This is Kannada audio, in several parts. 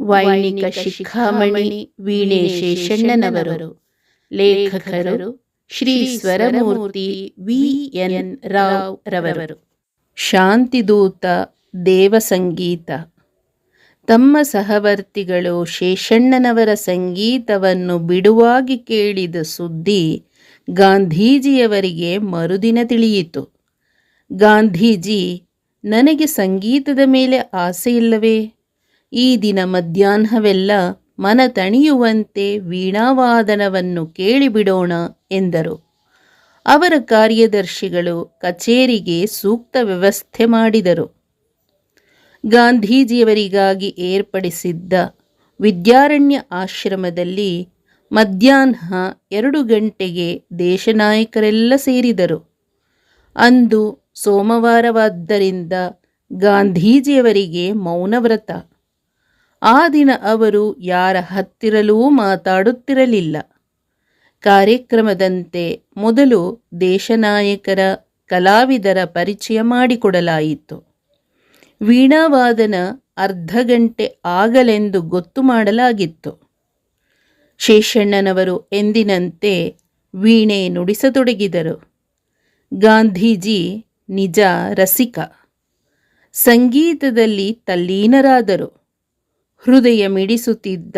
ವೈಣಿಕ ಶಿಖಾಮಣಿ ವೀಣೆ ಶೇಷಣ್ಣನವರು. ಲೇಖಕರು ಶ್ರೀ ಸ್ವರಮೂರ್ತಿ ವಿ ಎನ್ ರಾವ್ ರವರು. ಶಾಂತಿದೂತ ದೇವಸಂಗೀತ. ತಮ್ಮ ಸಹವರ್ತಿಗಳು ಶೇಷಣ್ಣನವರ ಸಂಗೀತವನ್ನು ಬಿಡುವಾಗಿ ಕೇಳಿದ ಸುದ್ದಿ ಗಾಂಧೀಜಿಯವರಿಗೆ ಮರುದಿನ ತಿಳಿಯಿತು. ಗಾಂಧೀಜಿ, ನನಗೆ ಸಂಗೀತದ ಮೇಲೆ ಆಸೆಯಿಲ್ಲವೇ? ಈ ದಿನ ಮಧ್ಯಾಹ್ನವೆಲ್ಲ ಮನ ತಣಿಯುವಂತೆ ವೀಣಾವಾದನವನ್ನು ಕೇಳಿಬಿಡೋಣ, ಎಂದರು. ಅವರ ಕಾರ್ಯದರ್ಶಿಗಳು ಕಚೇರಿಗೆ ಸೂಕ್ತ ವ್ಯವಸ್ಥೆ ಮಾಡಿದರು. ಗಾಂಧೀಜಿಯವರಿಗಾಗಿ ಏರ್ಪಡಿಸಿದ್ದ ವಿದ್ಯಾರಣ್ಯ ಆಶ್ರಮದಲ್ಲಿ ಮಧ್ಯಾಹ್ನ ಎರಡು ಗಂಟೆಗೆ ದೇಶನಾಯಕರೆಲ್ಲ ಸೇರಿದರು. ಅಂದು ಸೋಮವಾರವಾದ್ದರಿಂದ ಗಾಂಧೀಜಿಯವರಿಗೆ ಮೌನವ್ರತ. ಆ ದಿನ ಅವರು ಯಾರ ಹತ್ತಿರಲೂ ಮಾತಾಡುತ್ತಿರಲಿಲ್ಲ. ಕಾರ್ಯಕ್ರಮದಂತೆ ಮೊದಲು ದೇಶನಾಯಕರ ಕಲಾವಿದರ ಪರಿಚಯ ಮಾಡಿಕೊಡಲಾಯಿತು. ವೀಣಾವಾದನ ಅರ್ಧ ಗಂಟೆ ಆಗಲೆಂದು ಗೊತ್ತು ಮಾಡಲಾಗಿತ್ತು. ಶೇಷಣ್ಣನವರು ಎಂದಿನಂತೆ ವೀಣೆ ನುಡಿಸತೊಡಗಿದರು. ಗಾಂಧೀಜಿ ನಿಜ ರಸಿಕ. ಸಂಗೀತದಲ್ಲಿ ತಲ್ಲೀನರಾದರು. ಹೃದಯ ಮಿಡಿಸುತ್ತಿದ್ದ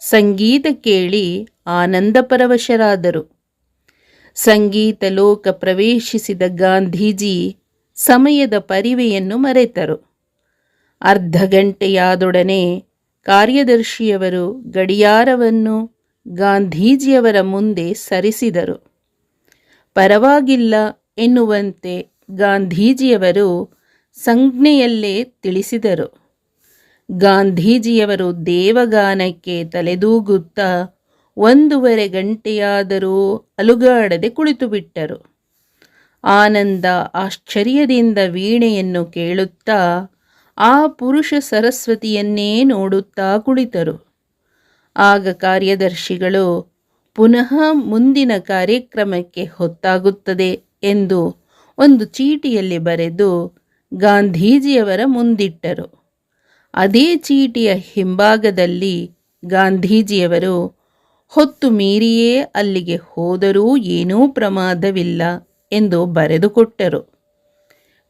ಸಂಗೀತ ಕೇಳಿ ಆನಂದಪರವಶರಾದರು. ಸಂಗೀತ ಲೋಕ ಪ್ರವೇಶಿಸಿದ ಗಾಂಧೀಜಿ ಸಮಯದ ಪರಿವೆಯನ್ನು ಮರೆತರು. ಅರ್ಧ ಗಂಟೆಯಾದೊಡನೆ ಕಾರ್ಯದರ್ಶಿಯವರು ಗಡಿಯಾರವನ್ನು ಗಾಂಧೀಜಿಯವರ ಮುಂದೆ ಸರಿಸಿದರು. ಪರವಾಗಿಲ್ಲ ಎನ್ನುವಂತೆ ಗಾಂಧೀಜಿಯವರು ಸಂಜ್ಞೆಯಲ್ಲೇ ತಿಳಿಸಿದರು. ಗಾಂಧೀಜಿಯವರು ದೇವಗಾನಕ್ಕೆ ತಲೆದೂಗುತ್ತಾ ಒಂದೂವರೆ ಗಂಟೆಯಾದರೂ ಅಲುಗಾಡದೆ ಕುಳಿತುಬಿಟ್ಟರು. ಆನಂದ ಆಶ್ಚರ್ಯದಿಂದ ವೀಣೆಯನ್ನು ಕೇಳುತ್ತಾ ಆ ಪುರುಷ ಸರಸ್ವತಿಯನ್ನೇ ನೋಡುತ್ತಾ ಕುಳಿತರು. ಆಗ ಕಾರ್ಯದರ್ಶಿಗಳು, ಪುನಃ ಮುಂದಿನ ಕಾರ್ಯಕ್ರಮಕ್ಕೆ ಹೊತ್ತಾಗುತ್ತದೆ ಎಂದು ಒಂದು ಚೀಟಿಯಲ್ಲಿ ಬರೆದು ಗಾಂಧೀಜಿಯವರ ಮುಂದಿಟ್ಟರು. ಅದೇ ಚೀಟಿಯ ಹಿಂಭಾಗದಲ್ಲಿ ಗಾಂಧೀಜಿಯವರು, ಹೊತ್ತು ಮೀರಿಯೇ, ಅಲ್ಲಿಗೆ ಹೋದರೂ ಏನೂ ಪ್ರಮಾದವಿಲ್ಲ ಎಂದು ಬರೆದುಕೊಟ್ಟರು.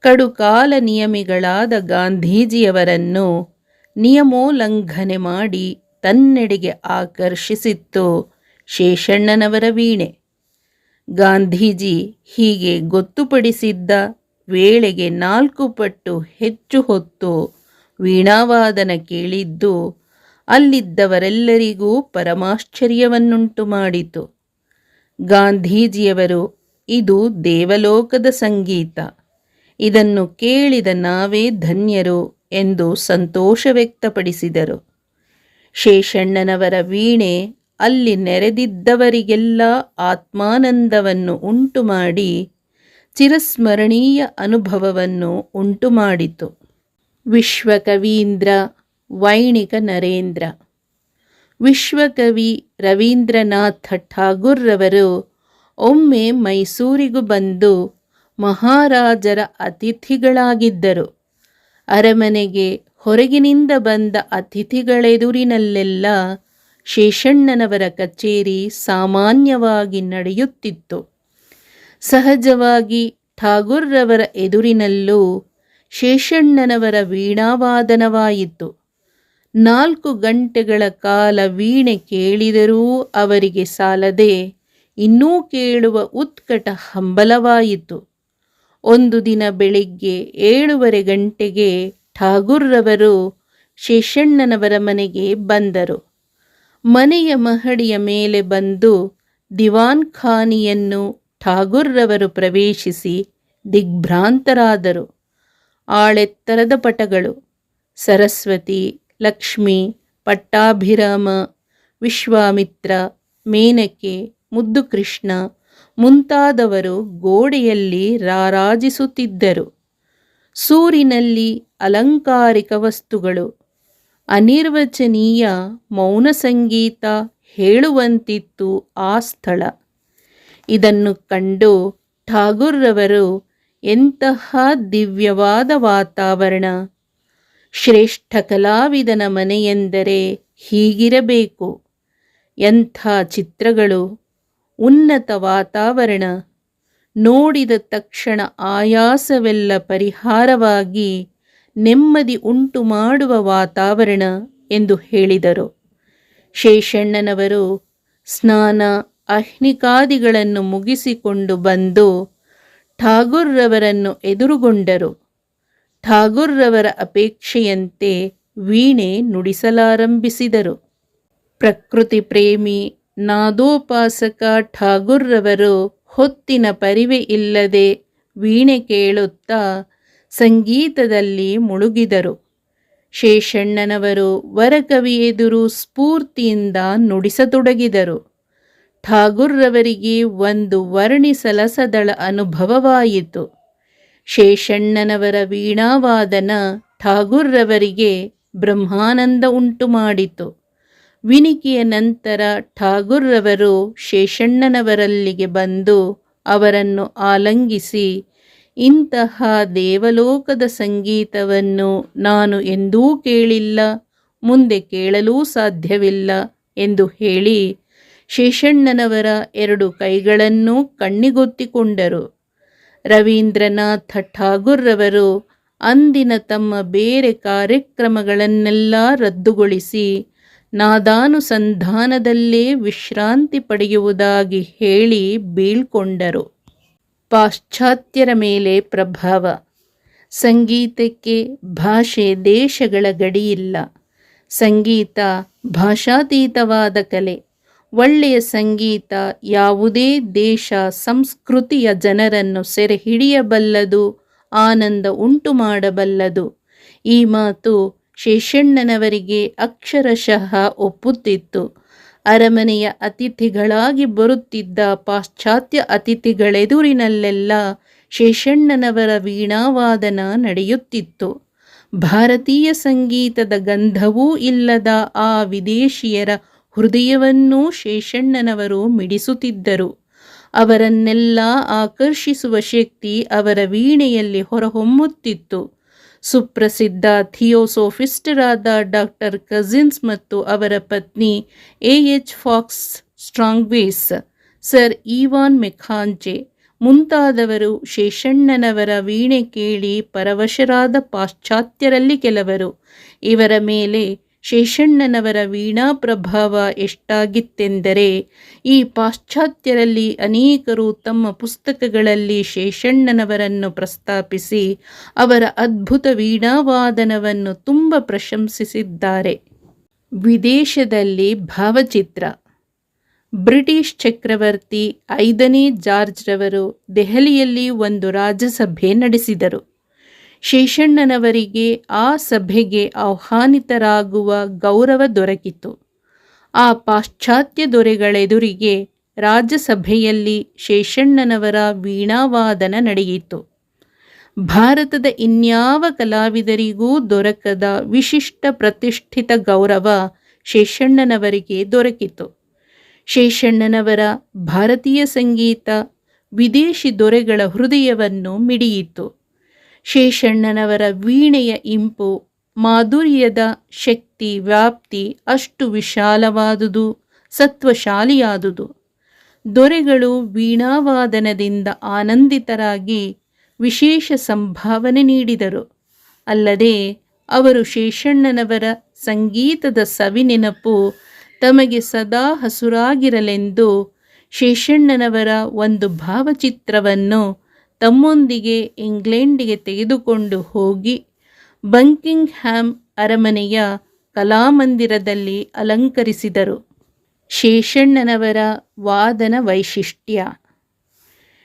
ಕಡುಕಾಲ ನಿಯಮಿಗಳಾದ ಗಾಂಧೀಜಿಯವರನ್ನು ನಿಯಮೋಲ್ಲಂಘನೆ ಮಾಡಿ ತನ್ನೆಡೆಗೆ ಆಕರ್ಷಿಸಿತ್ತು ಶೇಷಣ್ಣನವರ ವೀಣೆ. ಗಾಂಧೀಜಿ ಹೀಗೆ ಗೊತ್ತುಪಡಿಸಿದ್ದ ವೇಳೆಗೆ ನಾಲ್ಕು ಪಟ್ಟು ಹೆಚ್ಚು ಹೊತ್ತು ವೀಣಾವಾದನ ಕೇಳಿದ್ದು ಅಲ್ಲಿದ್ದವರೆಲ್ಲರಿಗೂ ಪರಮಾಶ್ಚರ್ಯವನ್ನುಂಟು ಮಾಡಿತು. ಗಾಂಧೀಜಿಯವರು, ಇದು ದೇವಲೋಕದ ಸಂಗೀತ. ಇದನ್ನು ಕೇಳಿದ ನಾವೇ ಧನ್ಯರು ಎಂದು ಸಂತೋಷ ವ್ಯಕ್ತಪಡಿಸಿದರು. ಶೇಷಣ್ಣನವರ ವೀಣೆ ಅಲ್ಲಿ ನೆರೆದಿದ್ದವರಿಗೆಲ್ಲ ಆತ್ಮಾನಂದವನ್ನು ಉಂಟು ಮಾಡಿ ಚಿರಸ್ಮರಣೀಯ ಅನುಭವವನ್ನು ಉಂಟುಮಾಡಿತು. ವಿಶ್ವಕವೀಂದ್ರ, ವೈಣಿಕ ನರೇಂದ್ರ. ವಿಶ್ವಕವಿ ರವೀಂದ್ರನಾಥ ಠಾಗೂರ್ರವರು ಒಮ್ಮೆ ಮೈಸೂರಿಗೂ ಬಂದು ಮಹಾರಾಜರ ಅತಿಥಿಗಳಾಗಿದ್ದರು. ಅರಮನೆಗೆ ಹೊರಗಿನಿಂದ ಬಂದ ಅತಿಥಿಗಳೆದುರಿನಲ್ಲೆಲ್ಲ ಶೇಷಣ್ಣನವರ ಕಚೇರಿ ಸಾಮಾನ್ಯವಾಗಿ ನಡೆಯುತ್ತಿತ್ತು. ಸಹಜವಾಗಿ ಠಾಗೂರ್ರವರ ಎದುರಿನಲ್ಲೂ ಶೇಷಣ್ಣನವರ ವೀಣಾವಾದನವಾಯಿತು. ನಾಲ್ಕು ಗಂಟೆಗಳ ಕಾಲ ವೀಣೆ ಕೇಳಿದರೂ ಅವರಿಗೆ ಸಾಲದೆ ಇನ್ನೂ ಕೇಳುವ ಉತ್ಕಟ ಹಂಬಲವಾಯಿತು. ಒಂದು ದಿನ ಬೆಳಿಗ್ಗೆ ಏಳುವರೆ ಗಂಟೆಗೆ ಠಾಗೂರ್ರವರು ಶೇಷಣ್ಣನವರ ಮನೆಗೆ ಬಂದರು. ಮನೆಯ ಮಹಡಿಯ ಮೇಲೆ ಬಂದು ದಿವಾನ್ ಖಾನಿಯನ್ನು ಠಾಗೂರ್ರವರು ಪ್ರವೇಶಿಸಿ ದಿಗ್ಭ್ರಾಂತರಾದರು. ಆಳೆತ್ತರದ ಪಟಗಳು, ಸರಸ್ವತಿ, ಲಕ್ಷ್ಮಿ, ಪಟ್ಟಾಭಿರಾಮ, ವಿಶ್ವಾಮಿತ್ರ, ಮೇನಕೆ ಮುದ್ದು ಕೃಷ್ಣ ಮುಂತಾದವರು ಗೋಡೆಯಲ್ಲಿ ರಾರಾಜಿಸುತ್ತಿದ್ದರು. ಸೂರಿನಲ್ಲಿ ಅಲಂಕಾರಿಕ ವಸ್ತುಗಳು ಅನಿರ್ವಚನೀಯ ಮೌನ ಸಂಗೀತ ಹೇಳುವಂತಿತ್ತು ಆ ಸ್ಥಳ. ಇದನ್ನು ಕಂಡು ಠಾಗೂರ್ರವರು ಎಂತಹ ದಿವ್ಯವಾದ ವಾತಾವರಣ. ಶ್ರೇಷ್ಠ ಕಲಾವಿದನ ಮನೆಯೆಂದರೆ ಹೀಗಿರಬೇಕು. ಎಂಥ ಚಿತ್ರಗಳು, ಉನ್ನತ ವಾತಾವರಣ. ನೋಡಿದ ತಕ್ಷಣ ಆಯಾಸವೆಲ್ಲ ಪರಿಹಾರವಾಗಿ ನೆಮ್ಮದಿ ಉಂಟು ಮಾಡುವ ವಾತಾವರಣ ಎಂದು ಹೇಳಿದರು. ಶೇಷಣ್ಣನವರು ಸ್ನಾನ ಅಹ್ನಿಕಾದಿಗಳನ್ನು ಮುಗಿಸಿಕೊಂಡು ಬಂದು ಠಾಗೂರ್ರವರನ್ನು ಎದುರುಗೊಂಡರು. ಠಾಗೂರ್ರವರ ಅಪೇಕ್ಷೆಯಂತೆ ವೀಣೆ ನುಡಿಸಲಾರಂಭಿಸಿದರು. ಪ್ರಕೃತಿ ಪ್ರೇಮಿ ನಾದೋಪಾಸಕ ಠಾಗೂರ್ರವರು ಹೊತ್ತಿನ ಪರಿವೆ ಇಲ್ಲದೆ ವೀಣೆ ಕೇಳುತ್ತಾ ಸಂಗೀತದಲ್ಲಿ ಮುಳುಗಿದರು. ಶೇಷಣ್ಣನವರು ವರಕವಿ ಎದುರು ಸ್ಫೂರ್ತಿಯಿಂದ ನುಡಿಸತೊಡಗಿದರು. ಠಾಗೂರ್ರವರಿಗೆ ಒಂದು ವರ್ಣಿಸಲಸದಳ ಅನುಭವವಾಯಿತು. ಶೇಷಣ್ಣನವರ ವೀಣಾವಾದನ ಠಾಗೂರ್ರವರಿಗೆ ಬ್ರಹ್ಮಾನಂದ ಉಂಟು ಮಾಡಿತು. ವಿನಿಕಿಯ ನಂತರ ಠಾಗೂರ್ರವರು ಶೇಷಣ್ಣನವರಲ್ಲಿಗೆ ಬಂದು ಅವರನ್ನು ಆಲಂಗಿಸಿ ಇಂತಹ ದೇವಲೋಕದ ಸಂಗೀತವನ್ನು ನಾನು ಎಂದೂ ಕೇಳಿಲ್ಲ, ಮುಂದೆ ಕೇಳಲೂ ಸಾಧ್ಯವಿಲ್ಲ ಎಂದು ಹೇಳಿ ಶೇಷಣ್ಣನವರ ಎರಡು ಕೈಗಳನ್ನು ಕಣ್ಣಿಗೊತ್ತಿಕೊಂಡರು. ರವೀಂದ್ರನಾಥ ಠಾಗೂರ್ರವರು ಅಂದಿನ ತಮ್ಮ ಬೇರೆ ಕಾರ್ಯಕ್ರಮಗಳನ್ನೆಲ್ಲ ರದ್ದುಗೊಳಿಸಿ ನಾದಾನುಸಂಧಾನದಲ್ಲೇ ವಿಶ್ರಾಂತಿ ಪಡೆಯುವುದಾಗಿ ಹೇಳಿ ಬೀಳ್ಕೊಂಡರು. ಪಾಶ್ಚಾತ್ಯರ ಮೇಲೆ ಪ್ರಭಾವ. ಸಂಗೀತಕ್ಕೆ ಭಾಷೆ ದೇಶಗಳ ಗಡಿಯಿಲ್ಲ. ಸಂಗೀತ ಭಾಷಾತೀತವಾದ ಕಲೆ. ಒಳ್ಳೆಯ ಸಂಗೀತ ಯಾವುದೇ ದೇಶ ಸಂಸ್ಕೃತಿಯ ಜನರನ್ನು ಸೆರೆ ಹಿಡಿಯಬಲ್ಲದು ಆನಂದ ಉಂಟು ಮಾಡಬಲ್ಲದು ಈ ಮಾತು ಶೇಷಣ್ಣನವರಿಗೆ ಅಕ್ಷರಶಃ ಒಪ್ಪುತ್ತಿತ್ತು. ಅರಮನೆಯ ಅತಿಥಿಗಳಾಗಿ ಬರುತ್ತಿದ್ದ ಪಾಶ್ಚಾತ್ಯ ಅತಿಥಿಗಳೆದುರಿನಲ್ಲೆಲ್ಲ ಶೇಷಣ್ಣನವರ ವೀಣಾವಾದನ ನಡೆಯುತ್ತಿತ್ತು. ಭಾರತೀಯ ಸಂಗೀತದ ಗಂಧವೂ ಇಲ್ಲದ ಆ ವಿದೇಶಿಯರ ಹೃದಯವನ್ನೂ ಶೇಷಣ್ಣನವರು ಮಿಡಿಸುತ್ತಿದ್ದರು. ಅವರನ್ನೆಲ್ಲ ಆಕರ್ಷಿಸುವ ಶಕ್ತಿ ಅವರ ವೀಣೆಯಲ್ಲಿ ಹೊರಹೊಮ್ಮುತ್ತಿತ್ತು. ಸುಪ್ರಸಿದ್ಧ ಥಿಯೋಸೋಫಿಸ್ಟರಾದ ಡಾಕ್ಟರ್ ಕಜಿನ್ಸ್ ಮತ್ತು ಅವರ ಪತ್ನಿ A H Fox Strangways, Sir Evan Maconochie ಮುಂತಾದವರು ಶೇಷಣ್ಣನವರ ವೀಣೆ ಕೇಳಿ ಪರವಶರಾದ ಪಾಶ್ಚಾತ್ಯರಲ್ಲಿ ಕೆಲವರು. ಇವರ ಮೇಲೆ ಶೇಷಣ್ಣನವರ ವೀಣಾ ಪ್ರಭಾವ ಎಷ್ಟಾಗಿತ್ತೆಂದರೆ, ಈ ಪಾಶ್ಚಾತ್ಯರಲ್ಲಿ ಅನೇಕರು ತಮ್ಮ ಪುಸ್ತಕಗಳಲ್ಲಿ ಶೇಷಣ್ಣನವರನ್ನು ಪ್ರಸ್ತಾಪಿಸಿ ಅವರ ಅದ್ಭುತ ವೀಣಾವಾದನವನ್ನು ತುಂಬ ಪ್ರಶಂಸಿಸಿದ್ದಾರೆ. ವಿದೇಶದಲ್ಲಿ ಭಾವಚಿತ್ರ. ಬ್ರಿಟಿಷ್ ಚಕ್ರವರ್ತಿ ಐದನೇ ಜಾರ್ಜ್ರವರು ದೆಹಲಿಯಲ್ಲಿ ಒಂದು ರಾಜ್ಯಸಭೆ ನಡೆಸಿದರು. ಶೇಷಣ್ಣನವರಿಗೆ ಆ ಸಭೆಗೆ ಆಹ್ವಾನಿತರಾಗುವ ಗೌರವ ದೊರಕಿತು. ಆ ಪಾಶ್ಚಾತ್ಯ ದೊರೆಗಳೆದುರಿಗೆ ರಾಜ್ಯಸಭೆಯಲ್ಲಿ ಶೇಷಣ್ಣನವರ ವೀಣಾವಾದನ ನಡೆಯಿತು. ಭಾರತದ ಇನ್ಯಾವ ಕಲಾವಿದರಿಗೂ ದೊರಕದ ವಿಶಿಷ್ಟ ಪ್ರತಿಷ್ಠಿತ ಗೌರವ ಶೇಷಣ್ಣನವರಿಗೆ ದೊರಕಿತು. ಶೇಷಣ್ಣನವರ ಭಾರತೀಯ ಸಂಗೀತ ವಿದೇಶಿ ದೊರೆಗಳ ಹೃದಯವನ್ನು ಮಿಡಿಯಿತು. ಶೇಷಣ್ಣನವರ ವೀಣೆಯ ಇಂಪು ಮಾಧುರ್ಯದ ಶಕ್ತಿ ವ್ಯಾಪ್ತಿ ಅಷ್ಟು ವಿಶಾಲವಾದುದು, ಸತ್ವಶಾಲಿಯಾದುದು. ದೊರೆಗಳು ವೀಣಾವಾದನದಿಂದ ಆನಂದಿತರಾಗಿ ವಿಶೇಷ ಸಂಭಾವನೆ ನೀಡಿದರು. ಅಲ್ಲದೆ ಅವರು ಶೇಷಣ್ಣನವರ ಸಂಗೀತದ ಸವಿನೆನಪು ತಮಗೆ ಸದಾ ಹಸುರಾಗಿರಲೆಂದು ಶೇಷಣ್ಣನವರ ಒಂದು ಭಾವಚಿತ್ರವನ್ನು ತಮ್ಮೊಂದಿಗೆ ಇಂಗ್ಲೆಂಡಿಗೆ ತೆಗೆದುಕೊಂಡು ಹೋಗಿ ಬಂಕಿಂಗ್ ಹ್ಯಾಮ್ ಅರಮನೆಯ ಕಲಾಮಂದಿರದಲ್ಲಿ ಅಲಂಕರಿಸಿದರು. ಶೇಷಣ್ಣನವರ ವಾದನ ವೈಶಿಷ್ಟ್ಯ.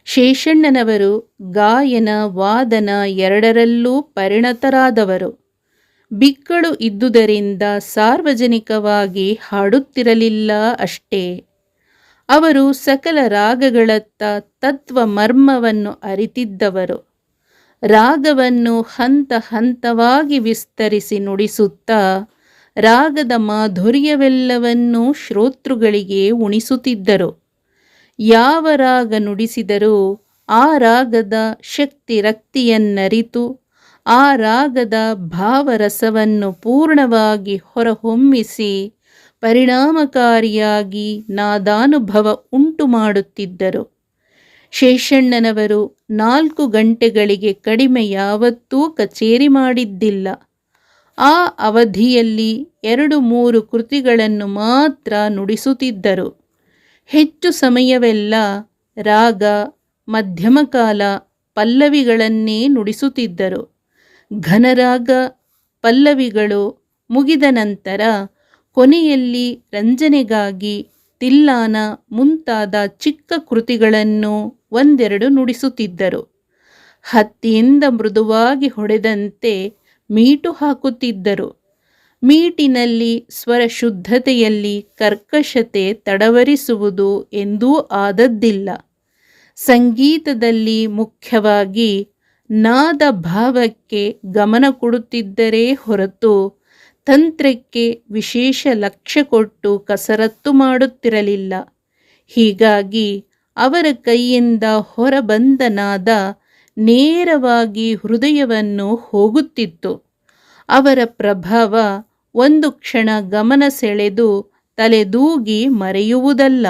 ಶೇಷಣ್ಣನವರು ಗಾಯನ ವಾದನ ಎರಡರಲ್ಲೂ ಪರಿಣತರಾದವರು. ಬಿಕ್ಕಳು ಇದ್ದುದರಿಂದ ಸಾರ್ವಜನಿಕವಾಗಿ ಹಾಡುತ್ತಿರಲಿಲ್ಲ ಅಷ್ಟೇ. ಅವರು ಸಕಲ ರಾಗಗಳತ್ತ ತತ್ವ ಮರ್ಮವನ್ನು ಅರಿತಿದ್ದವರು. ರಾಗವನ್ನು ಹಂತ ಹಂತವಾಗಿ ವಿಸ್ತರಿಸಿ ನುಡಿಸುತ್ತಾ, ರಾಗದ ಮಾಧುರ್ಯವೆಲ್ಲವನ್ನೂ ಶ್ರೋತೃಗಳಿಗೆ ಉಣಿಸುತ್ತಿದ್ದರು. ಯಾವ ರಾಗ ನುಡಿಸಿದರೂ ಆ ರಾಗದ ಶಕ್ತಿ ರಕ್ತಿಯನ್ನರಿತು, ಆ ರಾಗದ ಭಾವರಸವನ್ನು ಪೂರ್ಣವಾಗಿ ಹೊರಹೊಮ್ಮಿಸಿ ಪರಿಣಾಮಕಾರಿಯಾಗಿ ನಾದಾನುಭವ ಉಂಟು ಮಾಡುತ್ತಿದ್ದರು. ಶೇಷಣ್ಣನವರು ನಾಲ್ಕು ಗಂಟೆಗಳಿಗೆ ಕಡಿಮೆ ಯಾವತ್ತೂ ಕಚೇರಿ ಮಾಡಿದ್ದಿಲ್ಲ. ಆ ಅವಧಿಯಲ್ಲಿ ಎರಡು ಮೂರು ಕೃತಿಗಳನ್ನು ಮಾತ್ರ ನುಡಿಸುತ್ತಿದ್ದರು. ಹೆಚ್ಚು ಸಮಯವೆಲ್ಲ ರಾಗ, ಮಧ್ಯಮಕಾಲ, ಪಲ್ಲವಿಗಳನ್ನೇ ನುಡಿಸುತ್ತಿದ್ದರು. ಘನರಾಗ, ಪಲ್ಲವಿಗಳು ಮುಗಿದ ನಂತರ ಕೊನೆಯಲ್ಲಿ ರಂಜನೆಗಾಗಿ ತಿಲ್ಲಾನ ಮುಂತಾದ ಚಿಕ್ಕ ಕೃತಿಗಳನ್ನು ಒಂದೆರಡು ನುಡಿಸುತ್ತಿದ್ದರು. ಹತ್ತಿಯಿಂದ ಮೃದುವಾಗಿ ಹೊಡೆದಂತೆ ಮೀಟು ಹಾಕುತ್ತಿದ್ದರು. ಮೀಟಿನಲ್ಲಿ ಸ್ವರ ಶುದ್ಧತೆಯಲ್ಲಿ ಕರ್ಕಶತೆ ತಡವರಿಸುವುದು ಎಂದೂ ಆದದ್ದಿಲ್ಲ. ಸಂಗೀತದಲ್ಲಿ ಮುಖ್ಯವಾಗಿ ನಾದ ಭಾವಕ್ಕೆ ಗಮನ ಕೊಡುತ್ತಿದ್ದರೇ ಹೊರತು ತಂತ್ರಕ್ಕೆ ವಿಶೇಷ ಲಕ್ಷ್ಯ ಕೊಟ್ಟು ಕಸರತ್ತು ಮಾಡುತ್ತಿರಲಿಲ್ಲ. ಹೀಗಾಗಿ ಅವರ ಕೈಯಿಂದ ಹೊರಬಂದನಾದ ನೇರವಾಗಿ ಹೃದಯವನ್ನು ಹೋಗುತ್ತಿತ್ತು. ಅವರ ಪ್ರಭಾವ ಒಂದು ಕ್ಷಣ ಗಮನ ಸೆಳೆದು ತಲೆದೂಗಿ ಮರೆಯುವುದಲ್ಲ.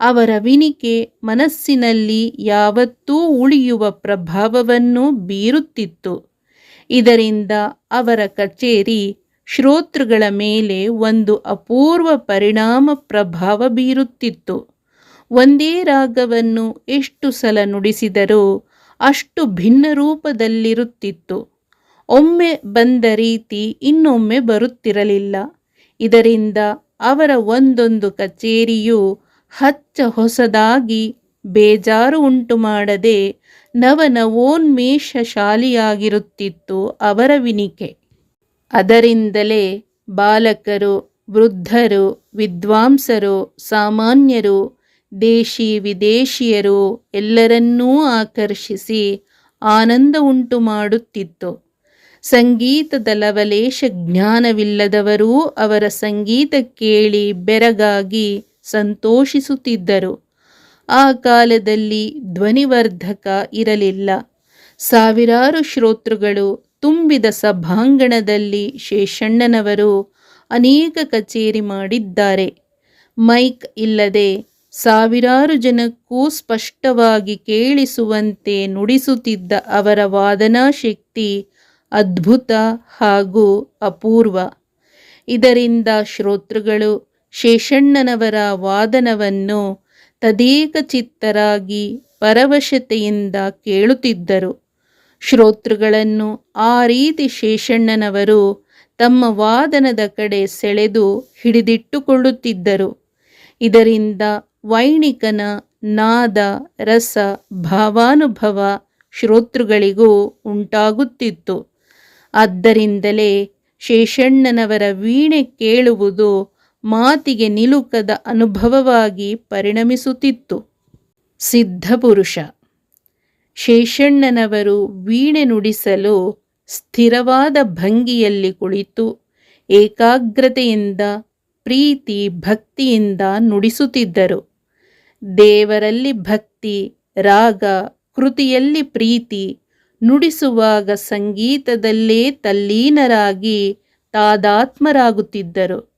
ಅವರ ವಿನಿಕೆ ಮನಸ್ಸಿನಲ್ಲಿ ಯಾವತ್ತೂ ಉಳಿಯುವ ಪ್ರಭಾವವನ್ನು ಬೀರುತ್ತಿತ್ತು. ಇದರಿಂದ ಅವರ ಕಚೇರಿ ಶ್ರೋತೃಗಳ ಮೇಲೆ ಒಂದು ಅಪೂರ್ವ ಪರಿಣಾಮ ಪ್ರಭಾವ ಬೀರುತ್ತಿತ್ತು. ಒಂದೇ ರಾಗವನ್ನು ಎಷ್ಟು ಸಲ ನುಡಿಸಿದರೂ ಅಷ್ಟು ಭಿನ್ನ ರೂಪದಲ್ಲಿರುತ್ತಿತ್ತು. ಒಮ್ಮೆ ಬಂದ ರೀತಿ ಇನ್ನೊಮ್ಮೆ ಬರುತ್ತಿರಲಿಲ್ಲ. ಇದರಿಂದ ಅವರ ಒಂದೊಂದು ಕಚೇರಿಯು ಹಚ್ಚ ಹೊಸದಾಗಿ ಬೇಜಾರು ಉಂಟು ಮಾಡದೆ ನವನವೋನ್ಮೇಷಶಾಲಿಯಾಗಿರುತ್ತಿತ್ತು ಅವರ ವಿನಿಕೆ. ಅದರಿಂದಲೇ ಬಾಲಕರು, ವೃದ್ಧರು, ವಿದ್ವಾಂಸರು, ಸಾಮಾನ್ಯರು, ದೇಶಿ ವಿದೇಶಿಯರು ಎಲ್ಲರನ್ನೂ ಆಕರ್ಷಿಸಿ ಆನಂದ ಉಂಟು ಮಾಡುತ್ತಿತ್ತು. ಸಂಗೀತದ ಲವಲೇಶ ಜ್ಞಾನವಿಲ್ಲದವರೂ ಅವರ ಸಂಗೀತ ಕೇಳಿ ಬೆರಗಾಗಿ ಸಂತೋಷಿಸುತ್ತಿದ್ದರು. ಆ ಕಾಲದಲ್ಲಿ ಧ್ವನಿವರ್ಧಕ ಇರಲಿಲ್ಲ. ಸಾವಿರಾರು ಶ್ರೋತೃಗಳು ತುಂಬಿದ ಸಭಾಂಗಣದಲ್ಲಿ ಶೇಷಣ್ಣನವರು ಅನೇಕ ಕಚೇರಿ ಮಾಡಿದ್ದಾರೆ. ಮೈಕ್ ಇಲ್ಲದೆ ಸಾವಿರಾರು ಜನಕ್ಕೂ ಸ್ಪಷ್ಟವಾಗಿ ಕೇಳಿಸುವಂತೆ ನುಡಿಸುತ್ತಿದ್ದ ಅವರ ವಾದನಾ ಶಕ್ತಿ ಅದ್ಭುತ ಹಾಗೂ ಅಪೂರ್ವ. ಇದರಿಂದ ಶ್ರೋತೃಗಳು ಶೇಷಣ್ಣನವರ ವಾದನವನ್ನು ತದೇಕ ಚಿತ್ತರಾಗಿ ಪರವಶತೆಯಿಂದ ಕೇಳುತ್ತಿದ್ದರು. ಶ್ರೋತೃಗಳನ್ನು ಆ ರೀತಿ ಶೇಷಣ್ಣನವರು ತಮ್ಮ ವಾದನದ ಕಡೆ ಸೆಳೆದು ಹಿಡಿದಿಟ್ಟುಕೊಳ್ಳುತ್ತಿದ್ದರು. ಇದರಿಂದ ವೈಣಿಕನ ನಾದ, ರಸ, ಭಾವಾನುಭವ ಶ್ರೋತೃಗಳಿಗೂ ಉಂಟಾಗುತ್ತಿತ್ತು. ಆದ್ದರಿಂದಲೇ ಶೇಷಣ್ಣನವರ ವೀಣೆ ಕೇಳುವುದು ಮಾತಿಗೆ ನಿಲುಕದ ಅನುಭವವಾಗಿ ಪರಿಣಮಿಸುತ್ತಿತ್ತು. ಸಿದ್ಧಪುರುಷ ಶೇಷಣ್ಣನವರು ವೀಣೆ ನುಡಿಸಲು ಸ್ಥಿರವಾದ ಭಂಗಿಯಲ್ಲಿ ಕುಳಿತು ಏಕಾಗ್ರತೆಯಿಂದ, ಪ್ರೀತಿ, ಭಕ್ತಿಯಿಂದ ನುಡಿಸುತ್ತಿದ್ದರು. ದೇವರಲ್ಲಿ ಭಕ್ತಿ, ರಾಗ, ಕೃತಿಯಲ್ಲಿ ಪ್ರೀತಿ ನುಡಿಸುವಾಗ ಸಂಗೀತದಲ್ಲೇ ತಲ್ಲೀನರಾಗಿ ತಾದಾತ್ಮರಾಗುತ್ತಿದ್ದರು.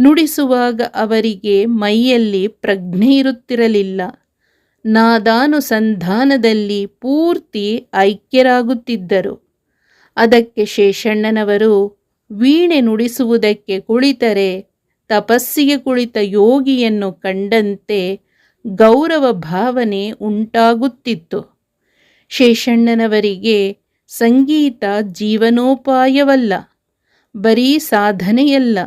ನುಡಿಸುವಾಗ ಅವರಿಗೆ ಮೈಯಲ್ಲಿ ಪ್ರಜ್ಞೆ ಇರುತ್ತಿರಲಿಲ್ಲ. ನಾದಾನುಸಂಧಾನದಲ್ಲಿ ಪೂರ್ತಿ ಐಕ್ಯರಾಗುತ್ತಿದ್ದರು. ಅದಕ್ಕೆ ಶೇಷಣ್ಣನವರು ವೀಣೆ ನುಡಿಸುವುದಕ್ಕೆ ಕುಳಿತರೆ ತಪಸ್ಸಿಗೆ ಕುಳಿತ ಯೋಗಿಯನ್ನು ಕಂಡಂತೆ ಗೌರವ ಭಾವನೆ ಉಂಟಾಗುತ್ತಿತ್ತು. ಶೇಷಣ್ಣನವರಿಗೆ ಸಂಗೀತ ಜೀವನೋಪಾಯವಲ್ಲ, ಬರೀ ಸಾಧನೆಯಲ್ಲ,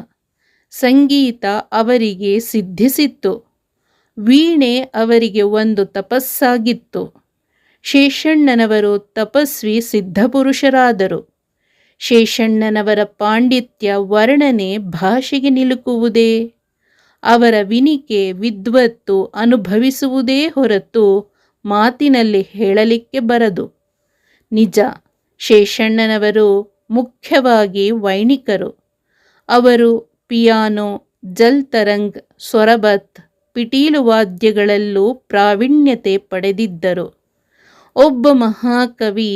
ಸಂಗೀತ ಅವರಿಗೆ ಸಿದ್ಧಿಸಿತ್ತು. ವೀಣೆ ಅವರಿಗೆ ಒಂದು ತಪಸ್ಸಾಗಿತ್ತು. ಶೇಷಣ್ಣನವರು ತಪಸ್ವಿ ಸಿದ್ಧಪುರುಷರಾದರು. ಶೇಷಣ್ಣನವರ ಪಾಂಡಿತ್ಯ ವರ್ಣನೆ ಭಾಷೆಗೆ ನಿಲುಕುವುದೇ, ಅವರ ವಿನಿಕೆ ವಿದ್ವತ್ತು ಅನುಭವಿಸುವುದೇ ಹೊರತು ಮಾತಿನಲ್ಲಿ ಹೇಳಲಿಕ್ಕೆ ಬರದು. ನಿಜ, ಶೇಷಣ್ಣನವರು ಮುಖ್ಯವಾಗಿ ವೈಣಿಕರು. ಅವರು ಪಿಯಾನೋ ಜಲ್ತರಂಗ್ ಸ್ವರಬತ್ ಪಿಟೀಲು ವಾದ್ಯಗಳಲ್ಲೂ ಪ್ರಾವೀಣ್ಯತೆ ಪಡೆದಿದ್ದರು. ಒಬ್ಬ ಮಹಾಕವಿ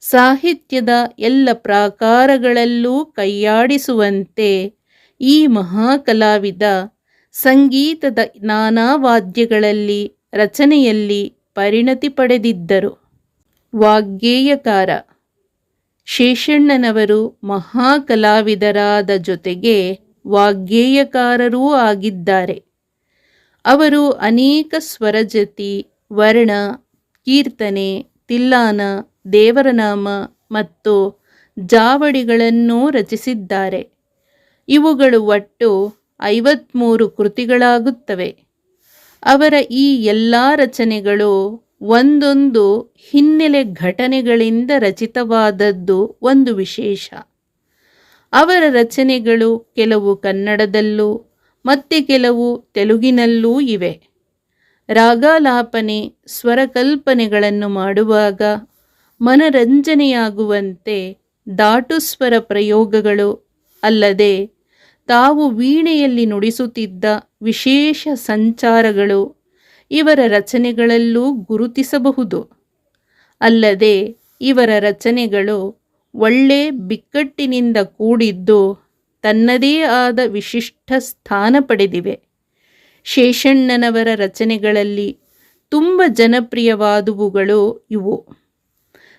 ಸಾಹಿತ್ಯದ ಎಲ್ಲ ಪ್ರಾಕಾರಗಳಲ್ಲೂ ಕೈಯಾಡಿಸುವಂತೆ ಈ ಮಹಾಕಲಾವಿದ ಸಂಗೀತದ ನಾನಾ ವಾದ್ಯಗಳಲ್ಲಿ ರಚನೆಯಲ್ಲಿ ಪರಿಣತಿ ಪಡೆದಿದ್ದರು. ವಾಗ್ಗೇಯಕಾರ ಶೇಷಣ್ಣನವರು ಮಹಾಕಲಾವಿದರಾದ ಜೊತೆಗೆ ವಾಗ್ಗೇಯಕಾರರೂ ಆಗಿದ್ದಾರೆ. ಅವರು ಅನೇಕ ಸ್ವರಜತಿ, ವರ್ಣ, ಕೀರ್ತನೆ, ತಿಲ್ಲಾನ, ದೇವರನಾಮ ಮತ್ತು ಜಾವಡಿಗಳನ್ನೂ ರಚಿಸಿದ್ದಾರೆ. ಇವುಗಳು ಒಟ್ಟು ಐವತ್ಮೂರು ಕೃತಿಗಳಾಗುತ್ತವೆ. ಅವರ ಈ ಎಲ್ಲ ರಚನೆಗಳು ಒಂದೊಂದು ಹಿನ್ನೆಲೆ ಘಟನೆಗಳಿಂದ ರಚಿತವಾದದ್ದು ಒಂದು ವಿಶೇಷ. ಅವರ ರಚನೆಗಳು ಕೆಲವು ಕನ್ನಡದಲ್ಲೂ ಮತ್ತೆ ಕೆಲವು ತೆಲುಗಿನಲ್ಲೂ ಇವೆ. ರಾಗಾಲಾಪನೆ ಸ್ವರಕಲ್ಪನೆಗಳನ್ನು ಮಾಡುವಾಗ ಮನರಂಜನೆಯಾಗುವಂತೆ ದಾಟು ಸ್ವರ ಪ್ರಯೋಗಗಳು ಅಲ್ಲದೆ ತಾವು ವೀಣೆಯಲ್ಲಿ ನುಡಿಸುತ್ತಿದ್ದ ವಿಶೇಷ ಸಂಚಾರಗಳು ಇವರ ರಚನೆಗಳಲ್ಲೂ ಗುರುತಿಸಬಹುದು. ಅಲ್ಲದೆ ಇವರ ರಚನೆಗಳು ಒಳ್ಳೆ ಬಿಕ್ಕಟ್ಟಿನಿಂದ ಕೂಡಿದ್ದು ತನ್ನದೇ ಆದ ವಿಶಿಷ್ಟ ಸ್ಥಾನ ಪಡೆದಿವೆ. ಶೇಷಣ್ಣನವರ ರಚನೆಗಳಲ್ಲಿ ತುಂಬ ಜನಪ್ರಿಯವಾದುವುಗಳು ಇವು.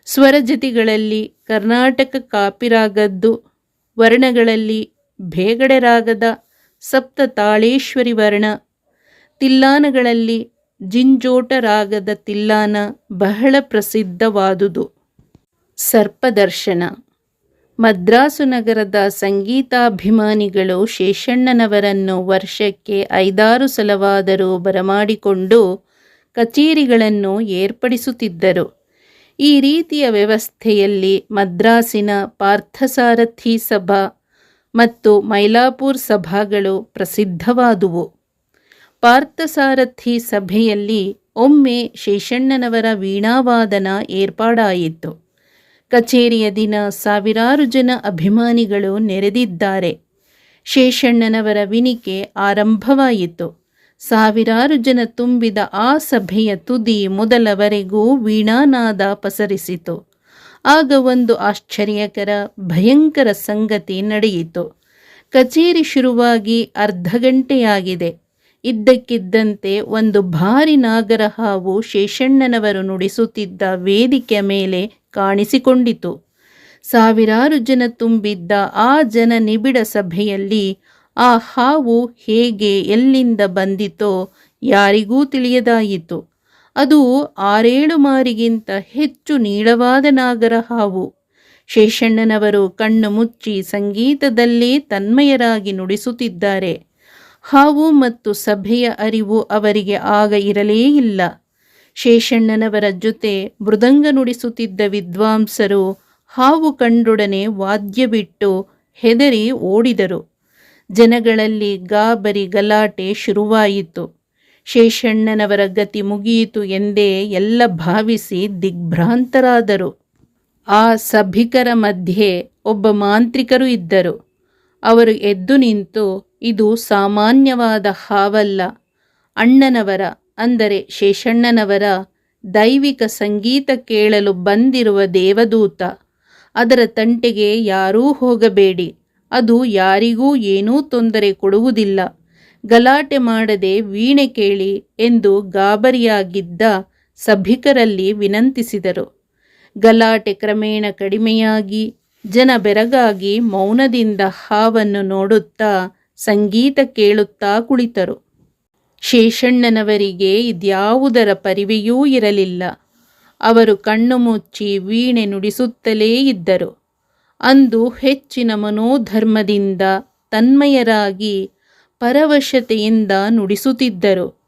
ಸ್ವರಜತಿಗಳಲ್ಲಿ ಕರ್ನಾಟಕ ಕಾಪಿರಾಗದ್ದು, ವರ್ಣಗಳಲ್ಲಿ ಬೇಗಡೆ ರಾಗದ ಸಪ್ತ ತಾಳೇಶ್ವರಿ ವರ್ಣ, ತಿಲ್ಲಾನಗಳಲ್ಲಿ ಜಿಂಜೋಟ ರಾಗದ ತಿಲ್ಲಾನ ಬಹಳ ಪ್ರಸಿದ್ಧವಾದುದು. ಸರ್ಪದರ್ಶನ ಮದ್ರಾಸು ನಗರದ ಸಂಗೀತಾಭಿಮಾನಿಗಳು ಶೇಷಣ್ಣನವರನ್ನು ವರ್ಷಕ್ಕೆ ಐದಾರು ಸಲವಾದರೂ ಬರಮಾಡಿಕೊಂಡು ಕಚೇರಿಗಳನ್ನು ಏರ್ಪಡಿಸುತ್ತಿದ್ದರು. ಈ ರೀತಿಯ ವ್ಯವಸ್ಥೆಯಲ್ಲಿ ಮದ್ರಾಸಿನ ಪಾರ್ಥಸಾರಥಿ ಸಭಾ ಮತ್ತು ಮೈಲಾಪುರ್ ಸಭಾಗಳು ಪ್ರಸಿದ್ಧವಾದುವು. ಪಾರ್ಥಸಾರಥಿ ಸಭೆಯಲ್ಲಿ ಒಮ್ಮೆ ಶೇಷಣ್ಣನವರ ವೀಣಾವಾದನ ಏರ್ಪಾಡಾಯಿತು. ಕಚೇರಿಯ ದಿನ ಸಾವಿರಾರು ಜನ ಅಭಿಮಾನಿಗಳು ನೆರೆದಿದ್ದಾರೆ. ಶೇಷಣ್ಣನವರ ವಿನಿಕೆ ಆರಂಭವಾಯಿತು. ಸಾವಿರಾರು ಜನ ತುಂಬಿದ ಆ ಸಭೆಯ ತುದಿ ಮೊದಲವರೆಗೂ ವೀಣಾನಾದ ಪಸರಿಸಿತು. ಆಗ ಒಂದು ಆಶ್ಚರ್ಯಕರ, ಭಯಂಕರ ಸಂಗತಿ ನಡೆಯಿತು. ಕಚೇರಿ ಶುರುವಾಗಿ ಅರ್ಧ ಗಂಟೆಯಾಗಿದೆ. ಇದ್ದಕ್ಕಿದ್ದಂತೆ ಒಂದು ಭಾರಿ ನಾಗರ ಹಾವು ಶೇಷಣ್ಣನವರು ನುಡಿಸುತ್ತಿದ್ದ ವೇದಿಕೆಯ ಮೇಲೆ ಕಾಣಿಸಿಕೊಂಡಿತು. ಸಾವಿರಾರು ಜನ ತುಂಬಿದ್ದ ಆ ಜನ ನಿಬಿಡ ಸಭೆಯಲ್ಲಿ ಆ ಹಾವು ಹೇಗೆ ಎಲ್ಲಿಂದ ಬಂದಿತೋ ಯಾರಿಗೂ ತಿಳಿಯದಾಯಿತು. ಅದು ಆರೇಳು ಮಾರಿಗಿಂತ ಹೆಚ್ಚು ನೀಳವಾದ ನಾಗರ ಹಾವು ಶೇಷಣ್ಣನವರು ಕಣ್ಣು ಮುಚ್ಚಿ ಸಂಗೀತದಲ್ಲೇ ತನ್ಮಯರಾಗಿ ನುಡಿಸುತ್ತಿದ್ದಾರೆ. ಹಾವು ಮತ್ತು ಸಭೆಯ ಅರಿವು ಅವರಿಗೆ ಆಗ ಇರಲೇ ಇಲ್ಲ. ಶೇಷಣ್ಣನವರ ಜೊತೆ ಮೃದಂಗ ನುಡಿಸುತ್ತಿದ್ದ ವಿದ್ವಾಂಸರು ಹಾವು ಕಂಡೊಡನೆ ವಾದ್ಯ ಬಿಟ್ಟು ಹೆದರಿ ಓಡಿದರು. ಜನಗಳಲ್ಲಿ ಗಾಬರಿ ಗಲಾಟೆ ಶುರುವಾಯಿತು. ಶೇಷಣ್ಣನವರ ಗತಿ ಮುಗಿಯಿತು ಎಂದೇ ಎಲ್ಲ ಭಾವಿಸಿ ದಿಗ್ಭ್ರಾಂತರಾದರು. ಆ ಸಭಿಕರ ಮಧ್ಯೆ ಒಬ್ಬ ಮಾಂತ್ರಿಕರು ಇದ್ದರು. ಅವರು ಎದ್ದು ನಿಂತು, ಇದು ಸಾಮಾನ್ಯವಾದ ಹಾವಲ್ಲ. ಅಣ್ಣನವರ, ಅಂದರೆ ಶೇಷಣ್ಣನವರ, ದೈವಿಕ ಸಂಗೀತ ಕೇಳಲು ಬಂದಿರುವ ದೇವದೂತ. ಅದರ ತಂಟೆಗೆ ಯಾರೂ ಹೋಗಬೇಡಿ. ಅದು ಯಾರಿಗೂ ಏನೂ ತೊಂದರೆ ಕೊಡುವುದಿಲ್ಲ. ಗಲಾಟೆ ಮಾಡದೆ ವೀಣೆ ಕೇಳಿ ಎಂದು ಗಾಬರಿಯಾಗಿದ್ದ ಸಭಿಕರಲ್ಲಿ ವಿನಂತಿಸಿದರು. ಗಲಾಟೆ ಕ್ರಮೇಣ ಕಡಿಮೆಯಾಗಿ ಜನ ಬೆರಗಾಗಿ ಮೌನದಿಂದ ಹಾವನ್ನು ನೋಡುತ್ತಾ ಸಂಗೀತ ಕೇಳುತ್ತಾ ಕುಳಿತರು. ಶೇಷಣ್ಣನವರಿಗೆ ಇದ್ಯಾವುದರ ಪರಿವೆಯೂ ಇರಲಿಲ್ಲ. ಅವರು ಕಣ್ಣು ಮುಚ್ಚಿ ವೀಣೆ ನುಡಿಸುತ್ತಲೇ ಇದ್ದರು. ಅಂದು ಹೆಚ್ಚಿನ ಮನೋಧರ್ಮದಿಂದ ತನ್ಮಯರಾಗಿ ಪರವಶತೆಯಿಂದ ನುಡಿಸುತ್ತಿದ್ದರು.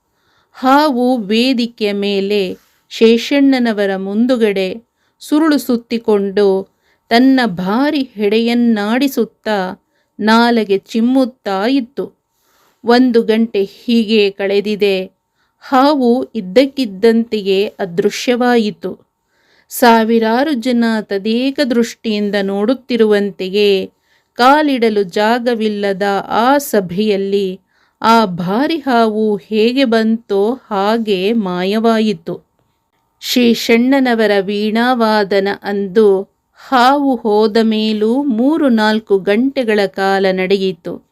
ಹಾವು ವೇದಿಕೆಯ ಮೇಲೆ ಶೇಷಣ್ಣನವರ ಮುಂದುಗಡೆ ಸುರುಳು ಸುತ್ತಿಕೊಂಡು ತನ್ನ ಭಾರಿ ಹೆಡೆಯನ್ನಾಡಿಸುತ್ತಾ ನಾಲಗೆ ಚಿಮ್ಮುತ್ತಾ ಇತ್ತು. ಒಂದು ಗಂಟೆ ಹೀಗೆ ಕಳೆದಿದೆ. ಹಾವು ಇದ್ದಕ್ಕಿದ್ದಂತೆಯೇ ಅದೃಶ್ಯವಾಯಿತು. ಸಾವಿರಾರು ಜನ ತದೇಕ ದೃಷ್ಟಿಯಿಂದ ನೋಡುತ್ತಿರುವಂತೆಯೇ ಕಾಲಿಡಲು ಜಾಗವಿಲ್ಲದ ಆ ಸಭೆಯಲ್ಲಿ ಆ ಭಾರಿ ಹಾವು ಹೇಗೆ ಬಂತೋ ಹಾಗೆ ಮಾಯವಾಯಿತು. ಶೇಷಣ್ಣನವರ ವೀಣಾವಾದನ ಅಂದು ಹಾವು ಹೋದ ಮೇಲೂ ಮೂರು ನಾಲ್ಕು ಗಂಟೆಗಳ ಕಾಲ ನಡೆಯಿತು.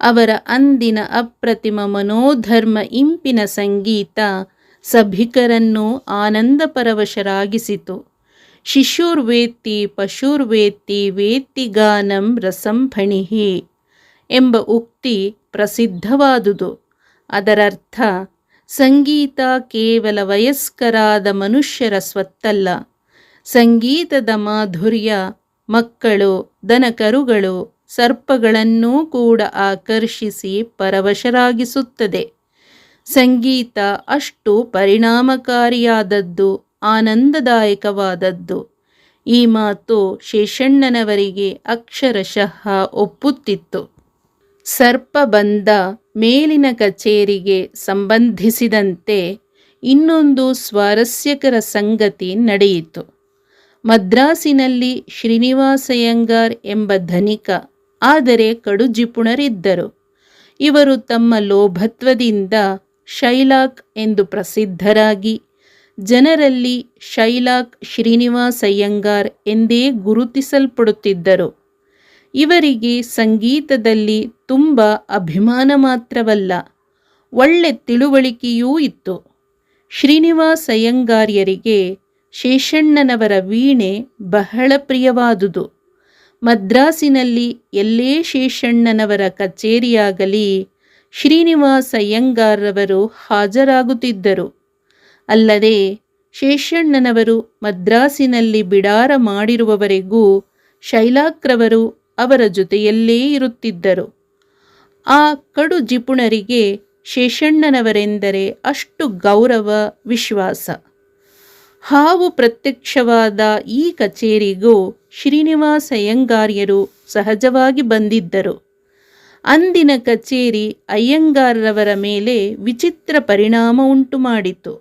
ಅವರ ಅಂದಿನ ಅಪ್ರತಿಮ ಮನೋಧರ್ಮ ಇಂಪಿನ ಸಂಗೀತ ಸಭಿಕರನ್ನು ಆನಂದಪರವಶರಾಗಿಸಿತು. ಶಿಶುರ್ವೇತ್ತಿ ಪಶುರ್ವೇತ್ತಿ ವೇತ್ತಿ ಗಾನಂ ರಸಂಫಣಿಹಿ ಎಂಬ ಉಕ್ತಿ ಪ್ರಸಿದ್ಧವಾದುದು. ಅದರರ್ಥ, ಸಂಗೀತ ಕೇವಲ ವಯಸ್ಕರಾದ ಮನುಷ್ಯರ ಸ್ವತ್ತಲ್ಲ. ಸಂಗೀತದ ಮಾಧುರ್ಯ, ಮಕ್ಕಳು, ದನಕರುಗಳು ಸರ್ಪಗಳನ್ನೂ ಕೂಡ ಆಕರ್ಷಿಸಿ ಪರವಶರಾಗಿಸುತ್ತದೆ. ಸಂಗೀತ ಅಷ್ಟು ಪರಿಣಾಮಕಾರಿಯಾದದ್ದು, ಆನಂದದಾಯಕವಾದದ್ದು. ಈ ಮಾತು ಶೇಷಣ್ಣನವರಿಗೆ ಅಕ್ಷರಶಃ ಒಪ್ಪುತ್ತಿತ್ತು. ಸರ್ಪಬಂಧ ಮೇಲಿನ ಕಚೇರಿಗೆ ಸಂಬಂಧಿಸಿದಂತೆ ಇನ್ನೊಂದು ಸ್ವಾರಸ್ಯಕರ ಸಂಗತಿ ನಡೆಯಿತು. ಮದ್ರಾಸಿನಲ್ಲಿ ಶ್ರೀನಿವಾಸಯ್ಯಂಗಾರ್ ಎಂಬ ಧನಿಕ, ಆದರೆ ಕಡುಜಿಪುಣರಿದ್ದರು. ಇವರು ತಮ್ಮ ಲೋಭತ್ವದಿಂದ ಶೈಲಾಕ್ ಎಂದು ಪ್ರಸಿದ್ಧರಾಗಿ, ಜನರಲ್ಲಿ ಶೈಲಾಕ್ ಶ್ರೀನಿವಾಸಯ್ಯಂಗಾರ್ ಎಂದೇ ಗುರುತಿಸಲ್ಪಡುತ್ತಿದ್ದರು. ಇವರಿಗೆ ಸಂಗೀತದಲ್ಲಿ ತುಂಬ ಅಭಿಮಾನ ಮಾತ್ರವಲ್ಲ, ಒಳ್ಳೆ ತಿಳುವಳಿಕೆಯೂ ಇತ್ತು. ಶ್ರೀನಿವಾಸಯ್ಯಂಗಾರ್ಯರಿಗೆ ಶೇಷಣ್ಣನವರ ವೀಣೆ ಬಹಳ ಪ್ರಿಯವಾದುದು. ಮದ್ರಾಸಿನಲ್ಲಿ ಎಲ್ಲೇ ಶೇಷಣ್ಣನವರ ಕಚೇರಿಯಾಗಲಿ ಶ್ರೀನಿವಾಸಯ್ಯಂಗಾರವರು ಹಾಜರಾಗುತ್ತಿದ್ದರು. ಅಲ್ಲದೆ ಶೇಷಣ್ಣನವರು ಮದ್ರಾಸಿನಲ್ಲಿ ಬಿಡಾರ ಮಾಡಿರುವವರೆಗೂ ಶೈಲಾಕ್ರವರು ಅವರ ಜೊತೆಯಲ್ಲೇ ಇರುತ್ತಿದ್ದರು. ಆ ಕಡು ಜಿಪುಣರಿಗೆ ಶೇಷಣ್ಣನವರೆಂದರೆ ಅಷ್ಟು ಗೌರವ, ವಿಶ್ವಾಸ. ಹಾವು ಪ್ರತ್ಯಕ್ಷವಾದ ಈ ಕಚೇರಿಗೂ ಶ್ರೀನಿವಾಸಯ್ಯಂಗಾರ್ಯರು ಸಹಜವಾಗಿ ಬಂದಿದ್ದರು. ಅಂದಿನ ಕಚೇರಿ ಅಯ್ಯಂಗಾರ್ರವರ ಮೇಲೆ ವಿಚಿತ್ರ ಪರಿಣಾಮ ಉಂಟು ಮಾಡಿತು.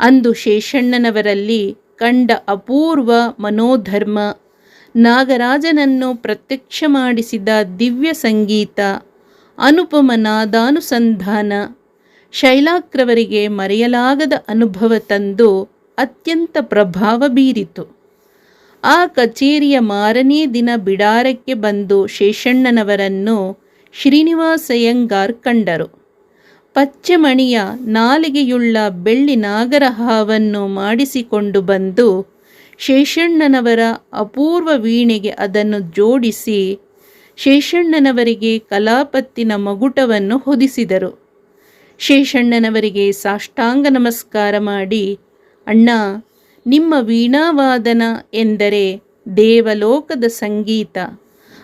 ಅಂದು ಶೇಷಣ್ಣನವರಲ್ಲಿ ಕಂಡ ಅಪೂರ್ವ ಮನೋಧರ್ಮ, ನಾಗರಾಜನನ್ನು ಪ್ರತ್ಯಕ್ಷ ಮಾಡಿಸಿದ ದಿವ್ಯ ಸಂಗೀತ ಅನುಪಮ ನಾದಾನುಸಂಧಾನ ಶೈಲಾಕ್ರವರಿಗೆ ಮರೆಯಲಾಗದ ಅನುಭವ ತಂದು ಅತ್ಯಂತ ಪ್ರಭಾವ ಬೀರಿತು. ಆ ಕಚೇರಿಯ ಮಾರನೇ ದಿನ ಬಿಡಾರಕ್ಕೆ ಬಂದು ಶೇಷಣ್ಣನವರನ್ನು ಶ್ರೀನಿವಾಸಯ್ಯಂಗಾರ್ ಕಂಡರು. ಪಚ್ಚಮಣಿಯ ನಾಲಿಗೆಯುಳ್ಳ ಬೆಳ್ಳಿ ನಾಗರಹಾವನ್ನು ಮಾಡಿಸಿಕೊಂಡು ಬಂದು ಶೇಷಣ್ಣನವರ ಅಪೂರ್ವ ವೀಣೆಗೆ ಅದನ್ನು ಜೋಡಿಸಿ ಶೇಷಣ್ಣನವರಿಗೆ ಕಲಾಪತ್ತಿನ ಮಗುಟವನ್ನು ಹೊದಿಸಿದರು. ಶೇಷಣ್ಣನವರಿಗೆ ಸಾಷ್ಟಾಂಗ ನಮಸ್ಕಾರ ಮಾಡಿ ಅಣ್ಣ, ನಿಮ್ಮ ವೀಣಾವಾದನ ಎಂದರೆ ದೇವಲೋಕದ ಸಂಗೀತ.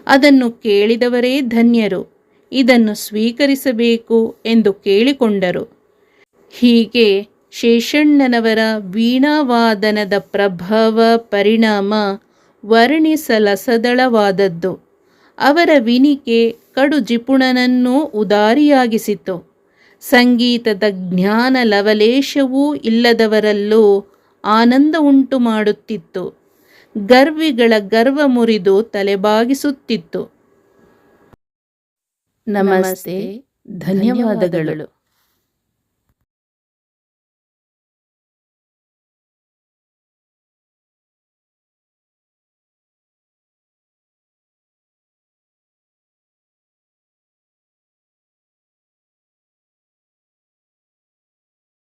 ಅದನ್ನು ಕೇಳಿದವರೇ ಧನ್ಯರು, ಇದನ್ನು ಸ್ವೀಕರಿಸಬೇಕು ಎಂದು ಕೇಳಿಕೊಂಡರು. ಹೀಗೆ ಶೇಷಣ್ಣನವರ ವೀಣಾವಾದನದ ಪ್ರಭಾವ ಪರಿಣಾಮ ವರ್ಣಿಸಲಸದಳವಾದದ್ದು. ಅವರ ವಿನಿಕೆ ಕಡು ಜಿಪುಣನನ್ನೂ ಉದಾರಿಯಾಗಿಸಿತು. ಸಂಗೀತದ ಜ್ಞಾನ ಲವಲೇಶವೂ ಇಲ್ಲದವರಲ್ಲೂ ಆನಂದ ಉಂಟು ಮಾಡುತ್ತಿತ್ತು. ಗರ್ವಿಗಳ ಗರ್ವ ಮುರಿದು ತಲೆಬಾಗಿಸುತ್ತಿತ್ತು. ನಮಸ್ತೆ. ಧನ್ಯವಾದಗಳು.